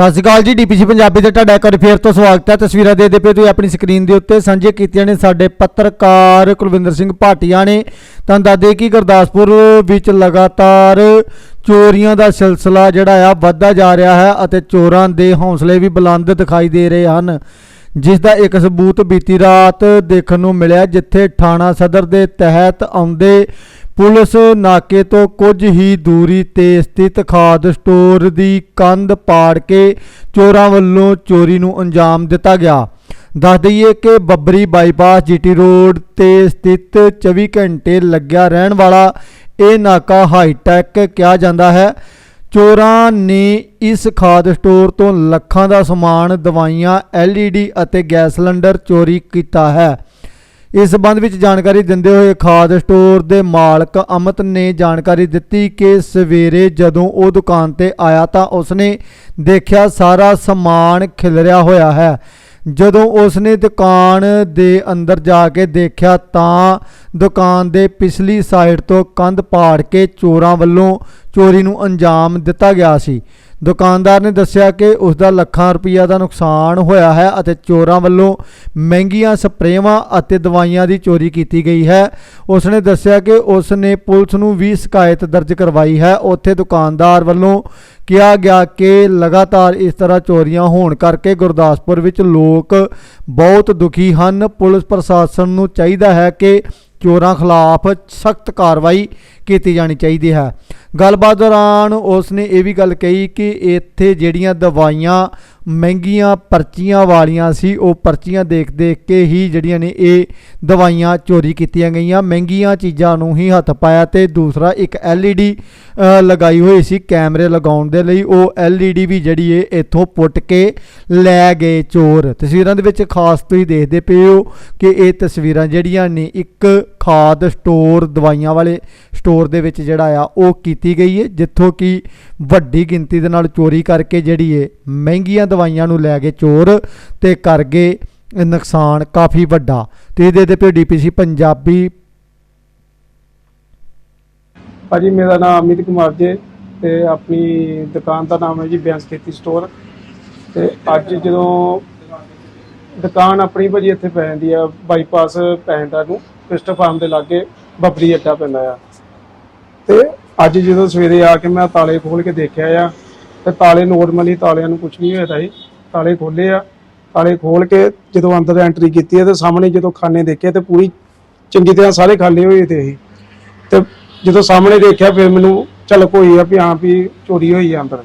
ਸਤਿ ਸ਼੍ਰੀ ਅਕਾਲ ਜੀ, ਡੀਪੀਸੀ ਪੰਜਾਬੀ ਦੇ ਤੁਹਾਡਾ ਇੱਕ ਵਾਰ ਫੇਰ ਤੋਂ ਸਵਾਗਤ ਹੈ। ਤਸਵੀਰਾਂ ਦੇ ਦੇ ਪਏ ਤੁਸੀਂ ਆਪਣੀ ਸਕਰੀਨ ਦੇ ਉੱਤੇ। ਸਾਂਝੇ ਕੀਤੀਆਂ ਨੇ ਸਾਡੇ ਪੱਤਰਕਾਰ ਕੁਲਵਿੰਦਰ ਸਿੰਘ ਭਾਟੀਆ ਨੇ। ਤਾਂ ਦੱਸਦੇ ਕਿ ਗੁਰਦਾਸਪੁਰ ਵਿੱਚ ਲਗਾਤਾਰ ਚੋਰੀਆਂ ਦਾ ਸਿਲਸਿਲਾ ਜਿਹੜਾ ਆ, ਵੱਧਦਾ ਜਾ ਰਿਹਾ ਹੈ ਅਤੇ ਚੋਰਾਂ ਦੇ ਹੌਸਲੇ ਵੀ ਬੁਲੰਦ ਦਿਖਾਈ ਦੇ ਰਹੇ ਹਨ। ਜਿਸ ਦਾ ਇੱਕ ਸਬੂਤ ਬੀਤੀ ਰਾਤ ਦੇਖਣ ਨੂੰ ਮਿਲਿਆ, ਜਿੱਥੇ ਥਾਣਾ ਸਦਰ ਦੇ ਤਹਿਤ ਆਉਂਦੇ ਪੁਲਿਸ ਨਾਕੇ ਤੋਂ ਕੁਝ ਹੀ ਦੂਰੀ ਤੇ ਸਥਿਤ ਖਾਦ ਸਟੋਰ ਦੀ ਕੰਧ ਪਾੜ ਕੇ ਚੋਰਾਂ ਵੱਲੋਂ ਚੋਰੀ ਨੂੰ ਅੰਜਾਮ ਦਿੱਤਾ ਗਿਆ। ਦੱਸ ਦਈਏ ਕਿ ਬੱਬਰੀ ਬਾਈਪਾਸ ਜੀਟੀ ਰੋਡ ਤੇ ਸਥਿਤ 24 ਘੰਟੇ ਲੱਗਿਆ ਰਹਿਣ ਵਾਲਾ ਇਹ ਨਾਕਾ ਹਾਈਟੈਕ ਕਿਹਾ ਜਾਂਦਾ ਹੈ। ਚੋਰਾਂ ਨੇ ਇਸ ਖਾਦ ਸਟੋਰ ਤੋਂ ਲੱਖਾਂ ਦਾ ਸਮਾਨ, ਦਵਾਈਆਂ LED ਅਤੇ ਗੈਸ ਸਿਲੰਡਰ ਚੋਰੀ ਕੀਤਾ ਹੈ। ਇਸ ਸੰਬੰਧ ਵਿੱਚ ਜਾਣਕਾਰੀ ਦਿੰਦੇ ਹੋਏ ਖਾਦ ਸਟੋਰ ਦੇ ਮਾਲਕ ਅਮਤ ਨੇ ਜਾਣਕਾਰੀ ਦਿੱਤੀ ਕਿ ਸਵੇਰੇ ਜਦੋਂ ਉਹ ਦੁਕਾਨ ਤੇ ਆਇਆ ਤਾਂ ਉਸਨੇ ਦੇਖਿਆ ਸਾਰਾ ਸਮਾਨ ਖਿਲਰਿਆ ਹੋਇਆ ਹੈ। ਜਦੋਂ ਉਸ ਨੇ ਦੁਕਾਨ ਦੇ ਅੰਦਰ ਜਾ ਕੇ ਦੇਖਿਆ ਤਾਂ ਦੁਕਾਨ ਦੇ ਪਿਛਲੀ ਸਾਈਡ ਤੋਂ ਕੰਧ ਪਾੜ ਕੇ ਚੋਰਾਂ ਵੱਲੋਂ ਚੋਰੀ ਨੂੰ ਅੰਜਾਮ ਦਿੱਤਾ ਗਿਆ ਸੀ। ਦੁਕਾਨਦਾਰ ਨੇ ਦੱਸਿਆ ਕਿ ਉਸ ਦਾ ਲੱਖਾਂ ਰੁਪਈਆ ਦਾ ਨੁਕਸਾਨ ਹੋਇਆ ਹੈ ਅਤੇ ਚੋਰਾਂ ਵੱਲੋਂ ਮਹਿੰਗੀਆਂ ਸਪਰੇਵਾਂ ਅਤੇ ਦਵਾਈਆਂ ਦੀ ਚੋਰੀ ਕੀਤੀ ਗਈ ਹੈ। ਉਸ ਨੇ ਦੱਸਿਆ ਕਿ ਉਸ ਨੇ ਪੁਲਿਸ ਨੂੰ ਵੀ ਸ਼ਿਕਾਇਤ ਦਰਜ ਕਰਵਾਈ ਹੈ। ਉੱਥੇ ਦੁਕਾਨਦਾਰ ਵੱਲੋਂ ਕਿਹਾ ਗਿਆ ਕਿ ਲਗਾਤਾਰ ਇਸ ਤਰ੍ਹਾਂ ਚੋਰੀਆਂ ਹੋਣ ਕਰਕੇ ਗੁਰਦਾਸਪੁਰ ਵਿੱਚ ਲੋਕ ਬਹੁਤ ਦੁਖੀ ਹਨ। ਪੁਲਿਸ ਪ੍ਰਸ਼ਾਸਨ ਨੂੰ ਚਾਹੀਦਾ ਹੈ ਕਿ ਚੋਰਾਂ ਖਿਲਾਫ ਸਖਤ ਕਾਰਵਾਈ ਕੀਤੀ ਜਾਣੀ ਚਾਹੀਦੀ ਹੈ। ਗੱਲਬਾਤ ਦੌਰਾਨ ਉਸ ਨੇ ਇਹ ਵੀ ਗੱਲ ਕਹੀ ਕਿ ਇੱਥੇ ਜਿਹੜੀਆਂ ਦਵਾਈਆਂ ਮਹਿੰਗੀਆਂ ਪਰਚੀਆਂ ਵਾਲੀਆਂ ਸੀ ਉਹ ਪਰਚੀਆਂ ਦੇਖ ਦੇਖ ਕੇ ਹੀ ਜਿਹੜੀਆਂ ਨੇ ਇਹ ਦਵਾਈਆਂ ਚੋਰੀ ਕੀਤੀਆਂ ਗਈਆਂ। ਮਹਿੰਗੀਆਂ ਚੀਜ਼ਾਂ ਨੂੰ ਹੀ ਹੱਥ ਪਾਇਆ ਤੇ ਦੂਸਰਾ ਇੱਕ LED ਅ, ਲਗਾਈ ਹੋਈ ਸੀ ਕੈਮਰੇ ਲਗਾਉਣ ਦੇ ਲਈ। ਉਹ LED ਵੀ ਜਿਹੜੀ ਏ ਇੱਥੋਂ ਪੁੱਟ ਕੇ ਲੈ ਗਏ ਚੋਰ। ਤਸਵੀਰਾਂ ਦੇ ਵਿੱਚ ਖਾਸ ਤੁਸੀਂ ਦੇਖਦੇ ਪਏ ਹੋ ਕਿ ਇਹ ਤਸਵੀਰਾਂ ਜਿਹੜੀਆਂ ਨੇ ਇੱਕ ਖਾਦ ਸਟੋਰ ਦਵਾਈਆਂ ਵਾਲੇ ਸਟੋਰ ਦੇ ਵਿੱਚ ਜਿਹੜਾ ਆ ਉਹ ਕੀਤੀ ਗਈ ਹੈ ਜਿੱਥੋਂ ਕਿ ਵੱਡੀ ਗਿਣਤੀ ਦੇ ਨਾਲ ਚੋਰੀ ਕਰਕੇ ਜਿਹੜੀ ਏ ਮਹਿੰਗੀਆਂ ਦਵਾਈਆਂ ਨੂੰ ਲੈ ਕੇ ਚੋਰ ਤੇ ਕਰ ਗਏ ਨੁਕਸਾਨ ਕਾਫੀ ਵੱਡਾ। ਤੇ ਦੇ ਦੇ ਪਏ ਡੀਪੀਸੀ ਪੰਜਾਬੀ। ਭਾਜੀ, ਮੇਰਾ ਨਾਮ ਅਮਿਤ ਕੁਮਾਰ ਜੀ ਤੇ ਆਪਣੀ ਦੁਕਾਨ ਦਾ ਨਾਮ ਹੈ ਜੀ ਬਿਆੰਸ ਖੇਤੀ ਸਟੋਰ। ਤੇ ਅੱਜ ਜਦੋਂ ਦੁਕਾਨ ਆਪਣੀ ਭਾਜੀ ਇੱਥੇ ਪੈ ਜਾਂਦੀ ਆ, ਬਾਈਪਾਸ ਪੈ ਜਾਂਦਾ ਨੂੰ ਕ੍ਰਿਸਟੋ ਫਾਰਮ ਦੇ ਲਾਗੇ ਬੱਬਰੀ ਅੱਡਾ ਪੈਂਦਾ ਆ। ਤੇ ਅੱਜ ਜਦੋਂ ਸਵੇਰੇ ਆ ਕੇ ਮੈਂ ਤਾਲੇ ਖੋਲ ਕੇ ਦੇਖਿਆ ਆ ਤੇ ਤਾਲੇ ਨੋਰਮਲੀ ਤਾਲਿਆਂ ਨੂੰ ਕੁਝ ਨਹੀਂ ਹੋਇਆ ਤਾਂ ਸੀ ਤਾਲੇ ਖੋਲੇ ਆ, ਤਾਲੇ ਖੋਲ ਕੇ ਜਦੋਂ ਅੰਦਰ ਐਂਟਰੀ ਕੀਤੀ ਹੈ ਤੇ ਸਾਹਮਣੇ ਜਦੋਂ ਖਾਨੇ ਦੇਖੇ ਤੇ ਪੂਰੀ ਚੰਗੀ ਤਰ੍ਹਾਂ ਸਾਰੇ ਖਾਲੀ ਹੋਏ ਤੇ ਸੀ ਤੇ ਜਦੋਂ ਸਾਹਮਣੇ ਦੇਖਿਆ ਫਿਰ ਮੈਨੂੰ ਝਲਕ ਹੋਈ ਆ ਵੀ ਹਾਂ ਵੀ ਚੋਰੀ ਹੋਈ ਆ ਅੰਦਰ।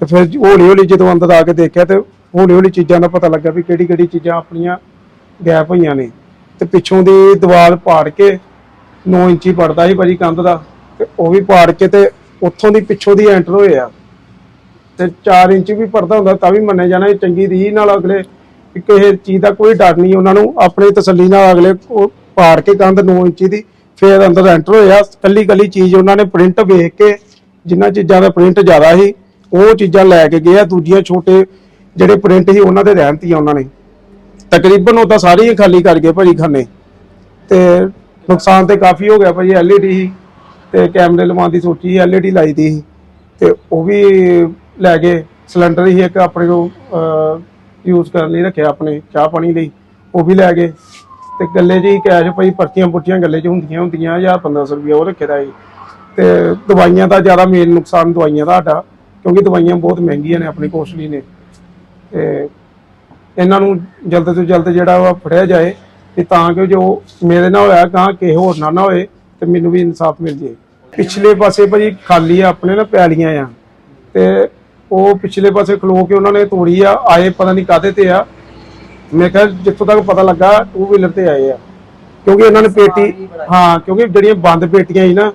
ਤੇ ਫਿਰ ਹੌਲੀ ਹੌਲੀ ਜਦੋਂ ਅੰਦਰ ਆ ਕੇ ਦੇਖਿਆ ਤੇ ਹੌਲੀ ਹੌਲੀ ਚੀਜ਼ਾਂ ਦਾ ਪਤਾ ਲੱਗਾ ਵੀ ਕਿਹੜੀ ਕਿਹੜੀ ਚੀਜ਼ਾਂ ਆਪਣੀਆਂ ਗੈਪ ਹੋਈਆਂ ਨੇ। ਤੇ ਪਿੱਛੋਂ ਦੀ ਦੀਵਾਰ ਪਾੜ ਕੇ 9 ਇੰਚੀ ਪੜਦਾ ਸੀ ਭਾਜੀ ਕੰਧ ਦਾ। ਤੇ ਉਹ ਵੀ ਪਾੜ ਕੇ ਤੇ ਉੱਥੋਂ ਦੀ ਪਿੱਛੋਂ ਦੀ ਐਂਟਰ ਹੋਏ ਆ। ਤੇ 4 ਇੰਚ ਵੀ ਪਰਦਾ ਹੁੰਦਾ ਤਾਂ ਵੀ ਮੰਨਿਆ ਜਾਣਾ, ਇਹ ਚੰਗੀ ਰੀ ਨਾਲ ਅਗਲੇ ਕਿਸੇ ਚੀਜ਼ ਦਾ ਕੋਈ ਡਰ ਨਹੀਂ, ਉਹਨਾਂ ਨੂੰ ਆਪਣੀ ਤਸੱਲੀ ਨਾਲ ਅਗਲੇ ਉਹ ਪਾੜ ਕੇ ਕੰਧ 9 ਇੰਚੀ ਦੀ ਫੇਰ ਅੰਦਰ ਐਂਟਰ ਹੋਇਆ। ਕੱਲੀ ਕੱਲੀ ਚੀਜ਼ ਉਹਨਾਂ ਨੇ ਪ੍ਰਿੰਟ ਵੇਖ ਕੇ ਜਿੰਨਾ ਚੀਜ਼ਾਂ ਦਾ ਪ੍ਰਿੰਟ ਜ਼ਿਆਦਾ ਸੀ, ਉਹ ਚੀਜ਼ਾਂ ਲੈ ਕੇ ਗਏ ਆ ਦੂਜੀਆਂ ਛੋਟੇ ਜਿਹੜੇ ਪ੍ਰਿੰਟ ਸੀ, ਉਹਨਾਂ ਦੇ ਰਹਿਣਤੀਆਂ ਉਹਨਾਂ ਨੇ। ਤਕਰੀਬਨ ਉਹ ਤਾਂ ਸਾਰੀ ਹੀ ਖਾਲੀ ਕਰ ਗਏ ਭਾਜੀ ਖਾਨੇ। ਤੇ ਨੁਕਸਾਨ ਤੇ ਕਾਫੀ ਹੋ ਗਿਆ ਭਾਜੀ, LED ਸੀ ਤੇ ਕੈਮਰੇ ਲਵਾਉਣ ਦੀ ਸੋਚੀ ਸੀ LED ਲਾਈ ਦੀ ਸੀ। ਤੇ ਉਹ ਵੀ ਲੈ ਗਏ ਸਿਲੰਡਰ ਹੀ ਇੱਕ ਆਪਣੇ ਕੋਲ ਯੂਜ਼ ਕਰਨ ਲਈ ਰੱਖਿਆ ਆਪਣੇ ਚਾਹ ਪਾਣੀ ਲਈ। ਉਹ ਵੀ ਲੈ ਗਏ। ਤੇ ਗੱਲੇ 'ਚ ਹੀ ਕੈਸ਼ ਪਈ ਪਰਚੀਆਂ ਪੁਰਚੀਆਂ ਗੱਲੇ 'ਚ ਹੁੰਦੀਆਂ ਹੁੰਦੀਆਂ ਜਾਂ 1500 ਰੁਪਇਆ ਉਹ ਰੱਖੇ ਦਾ ਸੀ ਤੇ ਦਵਾਈਆਂ ਦਾ ਜ਼ਿਆਦਾ ਮੇਨ ਨੁਕਸਾਨ ਦਵਾਈਆਂ ਦਾ ਸਾਡਾ, ਕਿਉਂਕਿ ਦਵਾਈਆਂ ਬਹੁਤ ਮਹਿੰਗੀਆਂ ਨੇ ਆਪਣੀ ਕੋਸਟਲੀ ਨੇ। ਤੇ ਇਹਨਾਂ ਨੂੰ ਜਲਦ ਤੋਂ ਜਲਦ ਜਿਹੜਾ ਵਾ ਫੜਿਆ ਜਾਏ ਤੇ ਤਾਂ ਕਿ ਜੋ ਮੇਰੇ ਨਾਲ ਹੋਇਆ ਕਾਂ ਕਿਸੇ ਹੋਰ ਨਾਲ ਨਾ ਹੋਏ ਤੇ ਮੈਨੂੰ ਵੀ ਇਨਸਾਫ ਮਿਲ ਜੇ। ਪਿਛਲੇ ਪਾਸੇ ਭਾਜੀ ਖਾਲੀ ਆ, ਆਪਣੇ ਨਾ ਪੈਲੀਆਂ ਆ। ਤੇ ਉਹ ਪਿਛਲੇ ਪਾਸੇ ਖਲੋ ਕੇ ਉਹਨਾਂ ਨੇ ਤੋੜੀ ਆ ਆਏ ਪਤਾ ਨਹੀਂ ਕਾਦੇ ਤੇ ਆ। ਮੈਂ ਕਿਹਾ ਜਿੱਥੋਂ ਤੱਕ ਪਤਾ ਲੱਗਾ ਟੂ ਵੀਲਰ ਤੇ ਆਏ ਆ। ਕਿਉਂਕਿ ਇਹਨਾਂ ਨੇ ਪੇਟੀ ਹਾਂ ਕਿਉਂਕਿ ਜਿਹੜੀਆਂ ਬੰਦ ਪੇਟੀਆਂ ਸੀ ਨਾ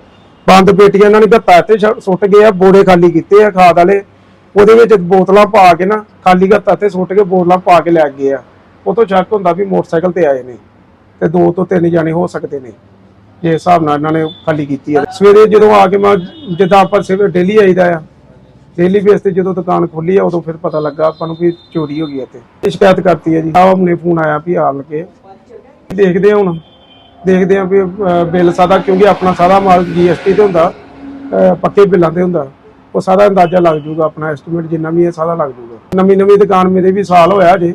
ਬੰਦ ਪੇਟੀਆਂ ਇਹਨਾਂ ਨੇ ਤੇ ਛ- ਸੁੱਟ ਗਏ ਆ ਬੋੜੇ ਖਾਲੀ ਕੀਤੇ ਆ ਖਾਦ ਵਾਲੇ। ਉਹਦੇ ਵਿੱਚ ਬੋਤਲਾਂ ਪਾ ਕੇ ਨਾ ਖਾਲੀ ਗੱਤਾ ਤੇ ਸੁੱਟ ਕੇ ਬੋਤਲਾਂ ਪਾ ਕੇ ਲੈ ਗਏ ਆ। ਉਹ ਤੋਂ ਸ਼ੱਕ ਹੁੰਦਾ ਵੀ ਮੋਟਰਸਾਈਕਲ ਤੇ ਆਏ ਨੇ ਤੇ ਦੋ ਤੋਂ ਤਿੰਨ ਜਾਣੇ ਹੋ ਸਕਦੇ ਨੇ। ਜੇ ਹਿਸਾਬ ਨਾਲ ਇਹਨਾਂ ਨੇ ਖਾਲੀ ਕੀਤੀ ਆ। ਸਵੇਰੇ ਜਦੋਂ ਆ ਕੇ ਮੈਂ ਜਿੱਦਾਂ ਆਪਾਂ ਸਵੇਰੇ ਡੇਲੀ ਆਈਦਾ ਆ ਡੇਲੀ ਬੇਸ ਤੇ ਜਦੋਂ ਦੁਕਾਨ ਖੋਲੀ ਆ, ਉਦੋਂ ਫਿਰ ਪਤਾ ਲੱਗਾ ਆਪਾਂ ਨੂੰ ਵੀ ਚੋਰੀ ਹੋ ਗਈ ਇੱਥੇ। ਇਹ ਸ਼ਿਕਾਇਤ ਕਰਤੀ ਹੈ ਜੀ। ਆਹ ਹਮਨੇ ਫੋਨ ਆਇਆ ਵੀ ਆ ਲਗੇ ਦੇਖਦੇ ਹਾਂ ਹੁਣ। ਦੇਖਦੇ ਹਾਂ ਵੀ ਬਿੱਲ ਸਾਦਾ, ਕਿਉਂਕਿ ਆਪਣਾ ਸਾਰਾ ਮਾਲ ਜੀਐਸਟੀ ਤੇ ਹੁੰਦਾ। ਪੱਕੇ ਬਿੱਲਾਂ ਤੇ ਹੁੰਦਾ। ਉਹ ਸਾਰਾ ਅੰਦਾਜ਼ਾ ਲੱਗ ਜੂਗਾ ਆਪਣਾ ਐਸਟੀਮੇਟ ਜਿੰਨਾ ਵੀ ਹੈ, ਸਾਰਾ ਲੱਗ ਜੂਗਾ ਨਵੀਂ ਨਵੀਂ ਦੁਕਾਨ ਮੇਰੇ ਵੀ ਸਾਲ ਹੋਇਆ ਜੇ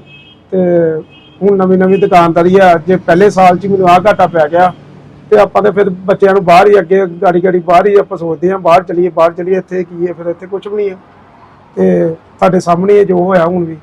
ਤੇ ਹੁਣ ਨਵੀਂ ਨਵੀਂ ਦੁਕਾਨਦਾਰੀ ਆ। ਜੇ ਪਹਿਲੇ ਸਾਲ 'ਚ ਮੈਨੂੰ ਆਹ ਘਾਟਾ ਪੈ ਗਿਆ ਤੇ ਆਪਾਂ ਤੇ ਫਿਰ ਬੱਚਿਆਂ ਨੂੰ ਬਾਹਰ ਹੀ ਅੱਗੇ ਗਾੜੀ ਗਾੜੀ ਬਾਹਰ ਹੀ ਆਪਾਂ ਸੋਚਦੇ ਆ ਬਾਹਰ ਚਲੀਏ ਬਾਹਰ ਚਲੀਏ, ਇੱਥੇ ਕੀ ਹੈ, ਫਿਰ ਇੱਥੇ ਕੁਝ ਵੀ ਨਹੀਂ ਹੈ। ਤੇ ਤੁਹਾਡੇ ਸਾਹਮਣੇ ਹੀ ਜੋ ਹੋਇਆ ਹੁਣ ਵੀ।